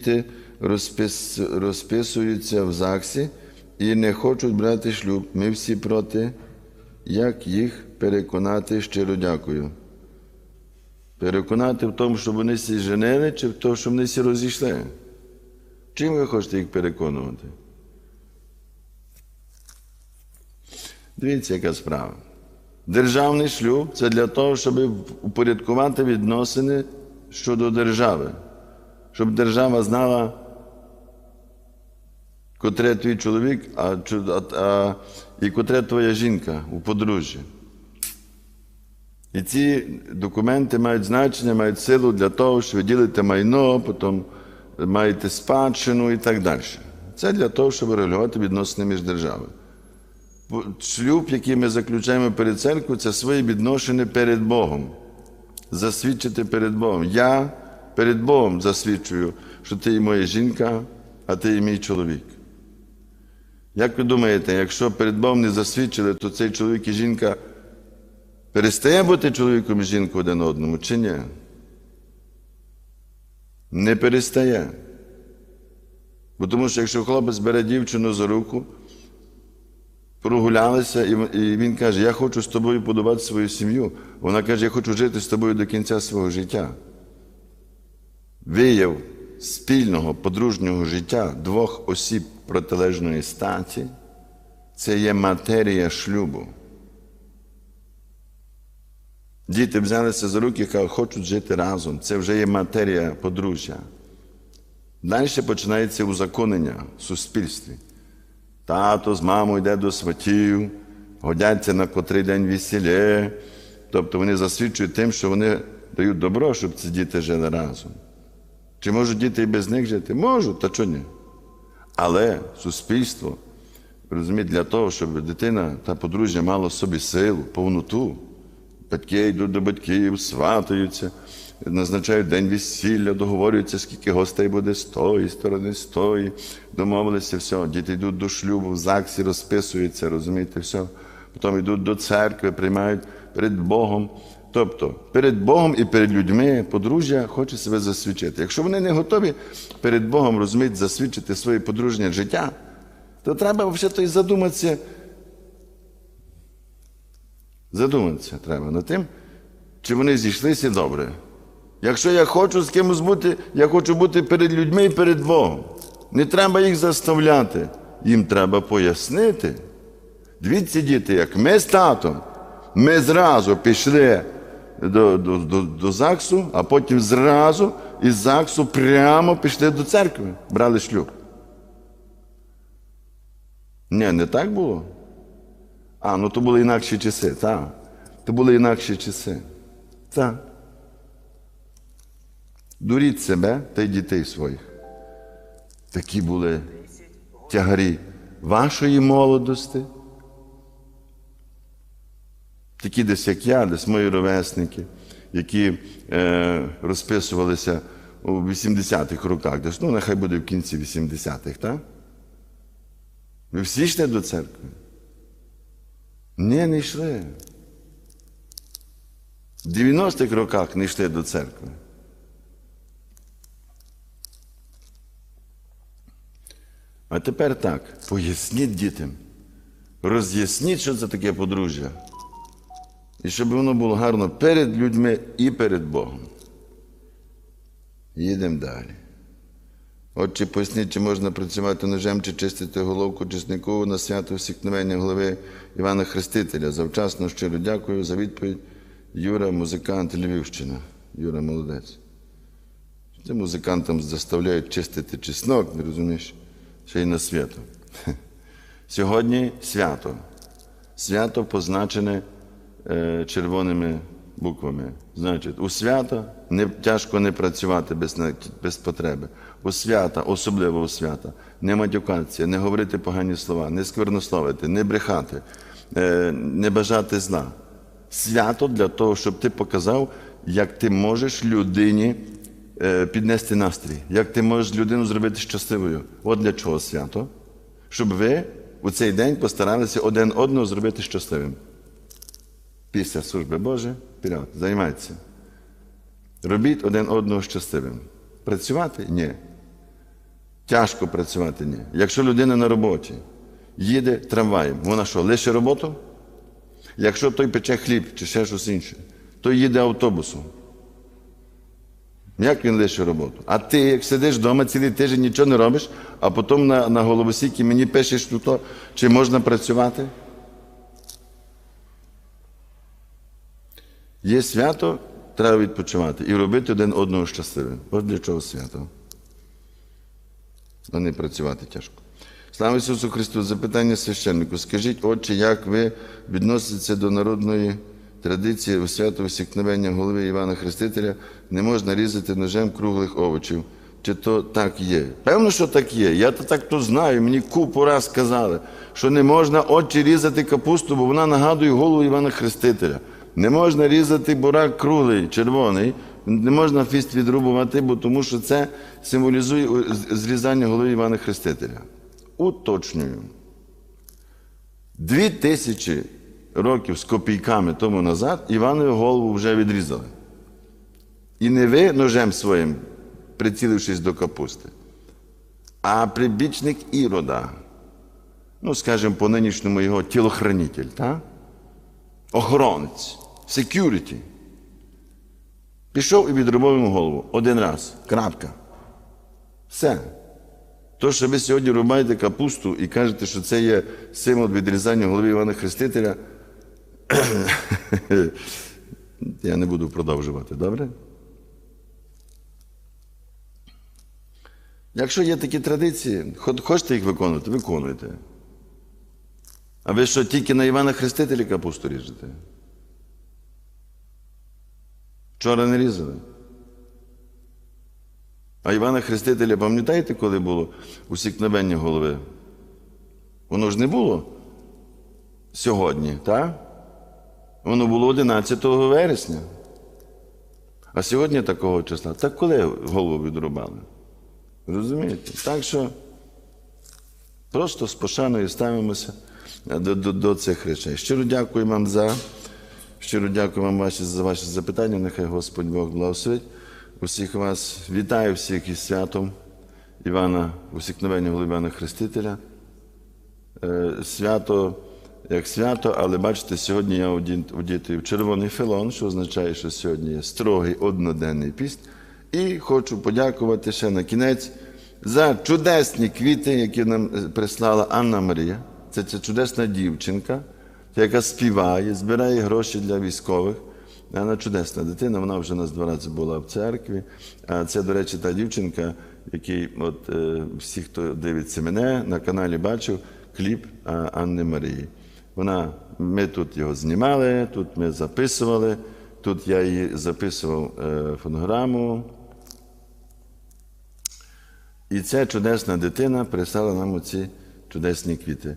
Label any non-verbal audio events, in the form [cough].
Діти розпис, розписуються в ЗАГСі і не хочуть брати шлюб. Ми всі проти. Як їх переконати, щиро дякую. Переконати в тому, щоб вони всі женили, чи в тому, щоб вони всі розійшли? Чим ви хочете їх переконувати? Дивіться, яка справа. Державний шлюб це для того, щоб упорядкувати відносини щодо держави щоб держава знала, котре твій чоловік, а, а, і котре твоя жінка у подружжі. І ці документи мають значення, мають силу для того, що ви ділите майно, потім маєте спадщину і так далі. Це для того, щоб регулювати відносини між державами. Шлюб, який ми заключаємо перед церквою, це свої відношення перед Богом. Засвідчити перед Богом. Я перед Богом засвідчую, що ти і моя жінка, а ти і мій чоловік. Як ви думаєте, якщо перед Богом не засвідчили, то цей чоловік і жінка перестає бути чоловіком і жінкою один одному чи ні? Не перестає. Бо тому що якщо хлопець бере дівчину за руку, прогулялися, і він каже, я хочу з тобою будувати свою сім'ю. Вона каже, я хочу жити з тобою до кінця свого життя. Вияв спільного подружнього життя двох осіб протилежної статі це є матерія шлюбу. Діти взялися за руки і кажуть, хочуть жити разом. Це вже є матерія подружжя. Далі починається узаконення в суспільстві. Тато з мамою йде до сватів, годяться на котрий день весілля. Тобто вони засвідчують тим, що вони дають добро, щоб ці діти жили разом. Чи можуть діти і без них жити? Можуть, та чого ні? Але суспільство, розумієте, для того, щоб дитина та подружжя мало в собі силу, повноту. Батьки йдуть до батьків, сватаються, назначають день весілля, договорюються, скільки гостей буде з тої сторони, з тої. Домовилися, все. Діти йдуть до шлюбу, в ЗАГСі розписуються, розумієте, все. Потім йдуть до церкви, приймають перед Богом. Тобто перед Богом і перед людьми подружжя хоче себе засвідчити. Якщо вони не готові перед Богом розуміти, засвідчити своє подружнє життя, то треба взагалі задуматися. Задуматися треба над тим, чи вони зійшлися добре. Якщо я хочу з кимось бути, я хочу бути перед людьми і перед Богом. Не треба їх заставляти. Їм треба пояснити. Дивіться, діти, як ми з татом, ми зразу пішли до, до, до, до ЗАГСу, а потім зразу із ЗАГСу прямо пішли до церкви, брали шлюб. Ні, не так було. А, ну то були інакші часи, так. То були інакші часи. Так. Дуріть себе та й дітей своїх. Такі були тягарі вашої молодості. Такі десь, як я, десь мої ровесники, які е, розписувалися у 80-х роках, десь, ну, нехай буде в кінці 80-х, так? Ви всі йшли до церкви? Ні, не йшли. В 90-х роках не йшли до церкви. А тепер так, поясніть дітям, роз'ясніть, що це таке подружжя. І щоб воно було гарно перед людьми і перед Богом. Їдемо далі. Отче, поясніть, чи можна працювати ножем, чи чистити головку чеснику на свято всікновення голови Івана Хрестителя. Завчасно щиро дякую за відповідь. Юра, музикант Львівщина. Юра молодець. Це музикантам заставляють чистити чеснок, не розумієш, ще й на свято. [laughs] Сьогодні свято. Свято позначене червоними буквами. Значить, у свято не, тяжко не працювати без, без потреби. У свята, особливо у свята, не матюкатися, не говорити погані слова, не сквернословити, не брехати, е, не бажати зла. Свято для того, щоб ти показав, як ти можеш людині е, піднести настрій, як ти можеш людину зробити щасливою. От для чого свято? Щоб ви у цей день постаралися один одного зробити щасливим. Після служби Божої, вперед, займайтеся. Робіть один одного щасливим. Працювати? Ні. Тяжко працювати ні. Якщо людина на роботі їде трамваєм, вона що, лише роботу? Якщо той пече хліб чи ще щось інше, то їде автобусом. Як він лише роботу? А ти, як сидиш вдома цілий тиждень, нічого не робиш, а потім на, на головосіки мені пишеш то, чи можна працювати? Є свято, треба відпочивати і робити один одного щасливим. Ось для чого свято. А не працювати тяжко. Слава Ісусу Христу! Запитання священнику. Скажіть, отче, як ви відноситеся до народної традиції у свято усікновення голови Івана Хрестителя не можна різати ножем круглих овочів? Чи то так є? Певно, що так є. Я то так то знаю. Мені купу раз сказали, що не можна очі різати капусту, бо вона нагадує голову Івана Хрестителя. Не можна різати бурак круглий, червоний, не можна фіст відрубувати, бо тому що це символізує зрізання голови Івана Хрестителя. Уточнюю. Дві тисячі років з копійками тому назад Іванову голову вже відрізали. І не ви ножем своїм, прицілившись до капусти, а прибічник Ірода. Ну, скажімо, по нинішньому його тілохранитель, так? Охоронець, security. Пішов і відрубав йому голову один раз. Крапка. Все. То, що ви сьогодні рубаєте капусту і кажете, що це є символ відрізання голови Івана Хрестителя, [clears throat] я не буду продовжувати, добре? Якщо є такі традиції, хочете їх виконувати, виконуйте. А ви що, тільки на Івана Хрестителя капусту ріжете? Вчора не різали. А Івана Хрестителя, пам'ятаєте, коли було усікновення голови? Воно ж не було сьогодні, так? Воно було 11 вересня. А сьогодні такого числа. Так коли голову відрубали? Розумієте? Так що просто з пошаною ставимося до, до, до цих речей. Щиро дякую вам за. Щиро дякую вам ваші, за ваші запитання. Нехай Господь Бог благословить усіх вас. Вітаю всіх із святом Івана, усікновення голови Івана Хрестителя. Е, Свято як свято, але бачите, сьогодні я одітий в червоний філон, що означає, що сьогодні є строгий одноденний піст. І хочу подякувати ще на кінець за чудесні квіти, які нам е, прислала Анна Марія. Це ця чудесна дівчинка, яка співає, збирає гроші для військових. Вона чудесна дитина, вона вже нас два рази була в церкві. А це, до речі, та дівчинка, який, от е, всі, хто дивиться мене, на каналі бачив кліп Анни Марії. Вона, ми тут його знімали, тут ми записували, тут я її записував е, фонограму. І ця чудесна дитина прислала нам оці чудесні квіти.